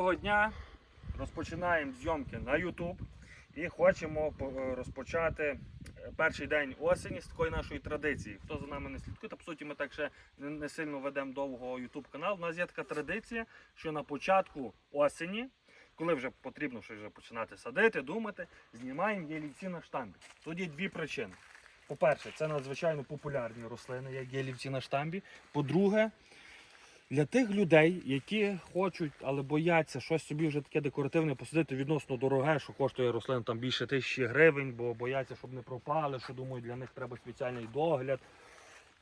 Доброго дня! Розпочинаємо зйомки на YouTube і хочемо розпочати е, перший день осені з такої нашої традиції. Хто за нами не слідкує, та по суті ми так ще не, сильно ведемо довго YouTube канал. У нас є така традиція, що на початку осені, коли вже потрібно щось починати садити, думати, знімаємо ялівці на штамбі. Тут є дві причини. По-перше, це надзвичайно популярні рослини, як ялівці на штамбі. По-друге, для тих людей, які хочуть, але бояться щось собі вже таке декоративне посадити відносно дороге, що коштує рослин там більше тисячі гривень, бо бояться, щоб не пропали, що думають, для них треба спеціальний догляд.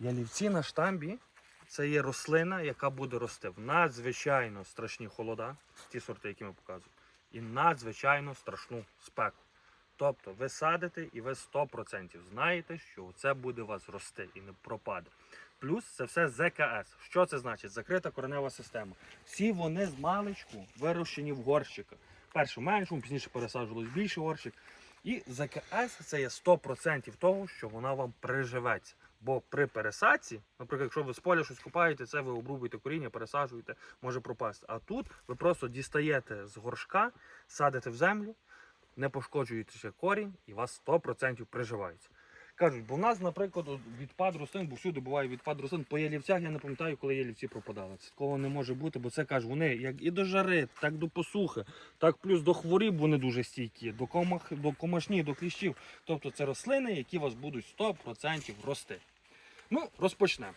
Ялівці на штамбі це є рослина, яка буде рости в надзвичайно страшні холода, ті сорти, які ми показуємо, і надзвичайно страшну спеку. Тобто ви садите і ви 100% знаєте, що це буде у вас рости і не пропаде. Плюс це все ЗКС. Що це значить? Закрита коренева система. Всі вони з маличку вирощені в горщиках. Перше в меншому, пізніше пересаджувалось більше горщик. І ЗКС це є 100% того, що вона вам приживеться. Бо при пересадці, наприклад, якщо ви з поля щось купаєте, це ви обрубуєте коріння, пересаджуєте, може пропасти. А тут ви просто дістаєте з горшка, садите в землю, не пошкоджуєте ще корінь і вас 100% приживається. Кажуть, бо в нас, наприклад, відпад рослин, бо всюди буває відпад рослин. По ялівцях я не пам'ятаю, коли ялівці пропадали. Це такого не може бути, бо це кажуть, вони як і до жари, так до посухи, так плюс до хворіб вони дуже стійкі, до комах, до комашні, до кліщів. Тобто це рослини, які у вас будуть 100% рости. Ну, розпочнемо.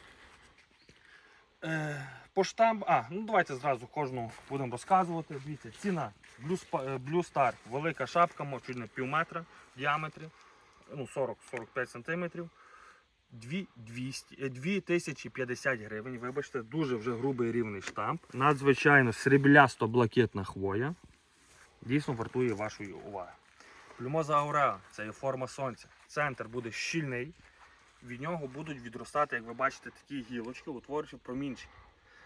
Е, по штамп... А, ну давайте зразу кожну будемо розказувати. Дивіться, ціна Blue, е, Star, велика шапка, чуть не пів метра в діаметрі, ну 40-45 сантиметрів. 2200, е, 2050 гривень, вибачте, дуже вже грубий рівний штамп. Надзвичайно сріблясто-блакитна хвоя. Дійсно вартує вашої уваги. Плюмоза ауреа це є форма сонця. Центр буде щільний. Від нього будуть відростати, як ви бачите, такі гілочки, утворюючи промінчики.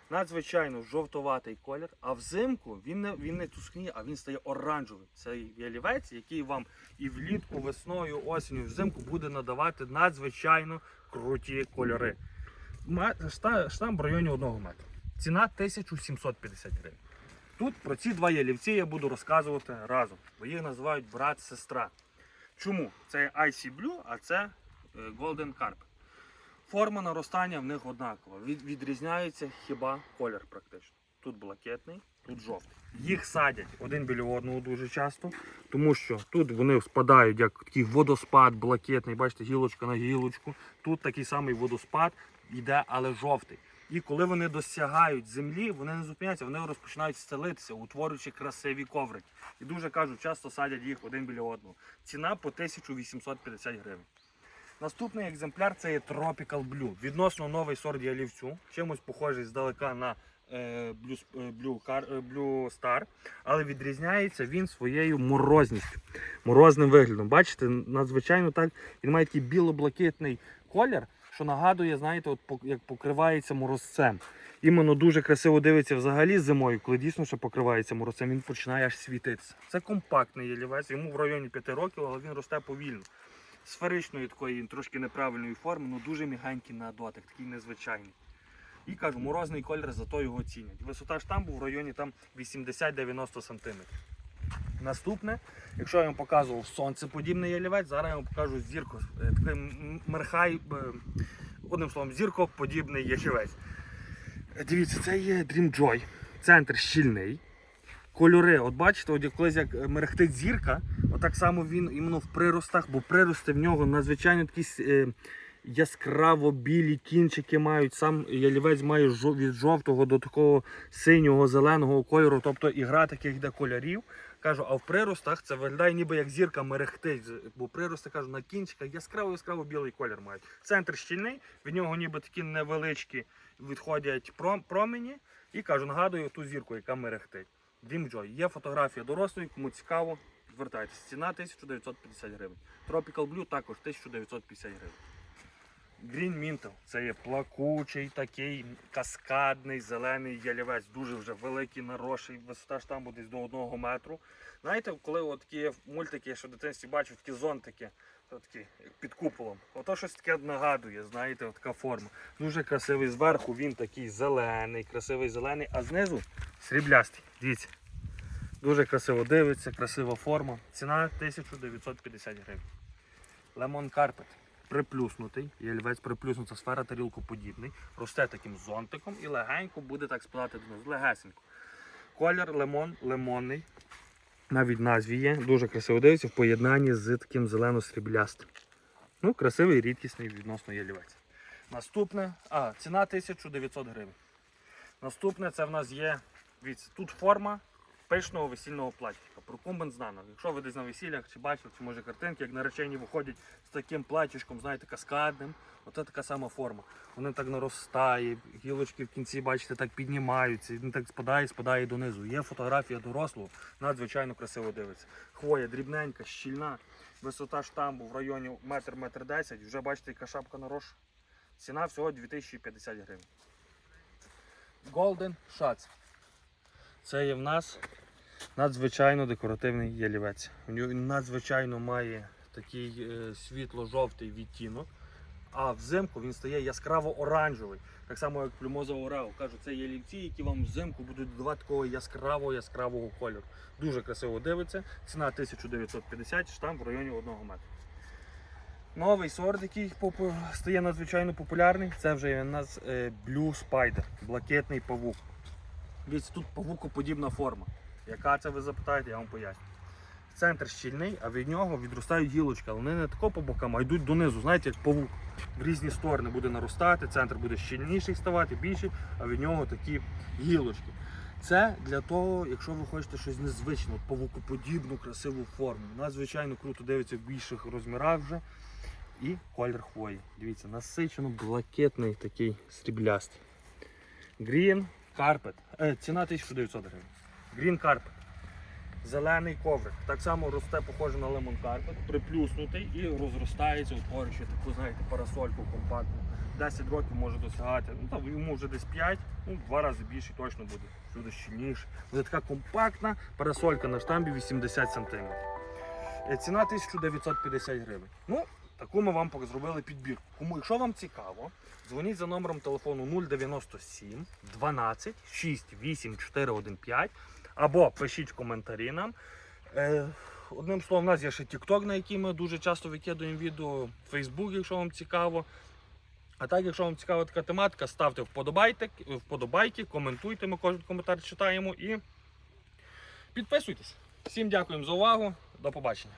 Надзвичайно жовтуватий колір, а взимку він не, він не тускніє, а він стає оранжевий. Це ялівець, який вам і влітку, весною, осінню, взимку буде надавати надзвичайно круті кольори. Ма- шта- Штамп в районі 1 метра. Ціна 1750 гривень. Тут про ці два ялівці я буду розказувати разом, бо їх називають брат-сестра. Чому? Це IC Blue, а це Golden Carp. Форма наростання в них однакова. Від, відрізняється хіба колір практично. Тут блакитний, тут жовтий. Їх садять один біля одного дуже часто, тому що тут вони спадають як такий водоспад блакитний, бачите, гілочка на гілочку. Тут такий самий водоспад йде, але жовтий. І коли вони досягають землі, вони не зупиняються, вони розпочинають стелитися, утворюючи красиві коврики. І дуже кажуть, часто садять їх один біля одного. Ціна по 1850 гривень. Наступний екземпляр це є Tropical Blue. Відносно новий сорт ялівцю, чимось похожий здалека на е, Blue, е, Blue, е, Blue Star, але відрізняється він своєю морозністю, морозним виглядом. Бачите, надзвичайно так, він має такий біло-блакитний колір, що нагадує, знаєте, от як покривається морозцем. Іменно дуже красиво дивиться взагалі зимою, коли дійсно ще покривається морозцем, він починає аж світитися. Це компактний ялівець, йому в районі 5 років, але він росте повільно сферичної такої трошки неправильної форми, але дуже мігенький на дотик, такий незвичайний. І кажу, морозний колір, зато його цінять. Висота штамбу в районі там 80-90 см. Наступне, якщо я вам показував сонцеподібний ялівець, зараз я вам покажу зірко, е, такий мерхай, одним словом, зіркоподібний ялівець. Дивіться, це є Dream Joy. Центр щільний. Кольори, от бачите, от колись як е, мерехтить зірка, отак само він іменно в приростах, бо прирости в нього надзвичайно такі е, яскраво білі кінчики мають. Сам ялівець має від жовтого до такого синього, зеленого кольору, тобто ігра таких йде кольорів. Кажу, а в приростах це виглядає ніби як зірка мерехтить, бо прирости кажу, на кінчиках яскраво яскраво білий колір мають. Центр щільний, від нього ніби такі невеличкі відходять промені. І кажу, нагадую ту зірку, яка мерехтить. Dream Joy. Є фотографія дорослої, кому цікаво, звертайтеся. Ціна 1950 гривень. Tropical Blue також 1950 гривень. Green Mintel це є плакучий, такий каскадний, зелений ялівець, дуже вже великий, нароший, висота штамбу десь до одного метру. Знаєте, коли от такі мультики, я ще в дитинстві бачив, такі зонтики, такі, під куполом. Ото щось таке нагадує, знаєте, така форма. Дуже красивий зверху, він такий зелений, красивий зелений, а знизу сріблястий. Дивіться. Дуже красиво дивиться, красива форма. Ціна 1950 гривень. Лемон карпет приплюснутий, ялівець приплюснута сфера тарілкоподібний, росте таким зонтиком і легенько буде так спадати донизу. Легесенько. Колір лимон, лимонний. Навіть назві є. Дуже красиво дивиться в поєднанні з таким зелено-сріблястим. Ну, красивий, рідкісний відносно ялівець. Наступне, а, ціна 1900 гривень. Наступне це в нас є. Тут форма пишного весільного плаття. Прокумбент знано. Якщо ви десь на весіллях чи бачили, чи може картинки, як наречені виходять з таким платічком, знаєте, каскадним. Оце така сама форма. Вони так наростає, гілочки в кінці, бачите, так піднімаються, він так спадає, спадає донизу. Є фотографія дорослого, надзвичайно красиво дивиться. Хвоя дрібненька, щільна, висота штамбу в районі метр метр десять. Вже бачите, яка шапка нарош. Ціна всього 2050 гривень. Golden Shots. Це є в нас надзвичайно декоративний ялівець. Він надзвичайно має такий е, світло-жовтий відтінок, а взимку він стає яскраво оранжевий. Так само, як плюмоза орео. Кажуть, це ялівці, які вам взимку будуть додавати такого яскравого яскравого кольору. Дуже красиво дивиться. Ціна 1950, штамп в районі 1 метра. Новий сорт, який стає надзвичайно популярний, це вже у нас е, Blue Spider, блакитний павук. Дивіться, тут павукоподібна форма. Яка це ви запитаєте, я вам поясню. Центр щільний, а від нього відростають гілочки, але вони не тако по бокам, а йдуть донизу, знаєте, як павук. В різні сторони буде наростати, центр буде щільніший ставати, більший, а від нього такі гілочки. Це для того, якщо ви хочете щось незвичне, павукоподібну, красиву форму. Надзвичайно круто дивиться в більших розмірах вже. І колір хвої. Дивіться, насичено блакитний такий сріблястий. Green Carpet. Е, ціна 1900 гривень. Green Carpet. Зелений коврик. Так само росте, похоже на лемон карпет, приплюснутий і розростається, утворюючи таку, знаєте, парасольку компактну. 10 років може досягати. Ну там йому вже десь 5, ну два рази більше точно буде. Буде щільніше. Буде така компактна парасолька на штамбі 80 см. Е, Ціна 1950 гривень. Ну, таку ми вам зробили підбірку. Кому, якщо вам цікаво, дзвоніть за номером телефону 097 12 68 415 або пишіть коментарі нам. Е, одним словом, у нас є ще TikTok, на який ми дуже часто викидуємо відео, Facebook, якщо вам цікаво. А так, якщо вам цікава така тематика, ставте вподобайки, вподобайки коментуйте, ми кожен коментар читаємо і підписуйтесь. Всім дякуємо за увагу. До побачення.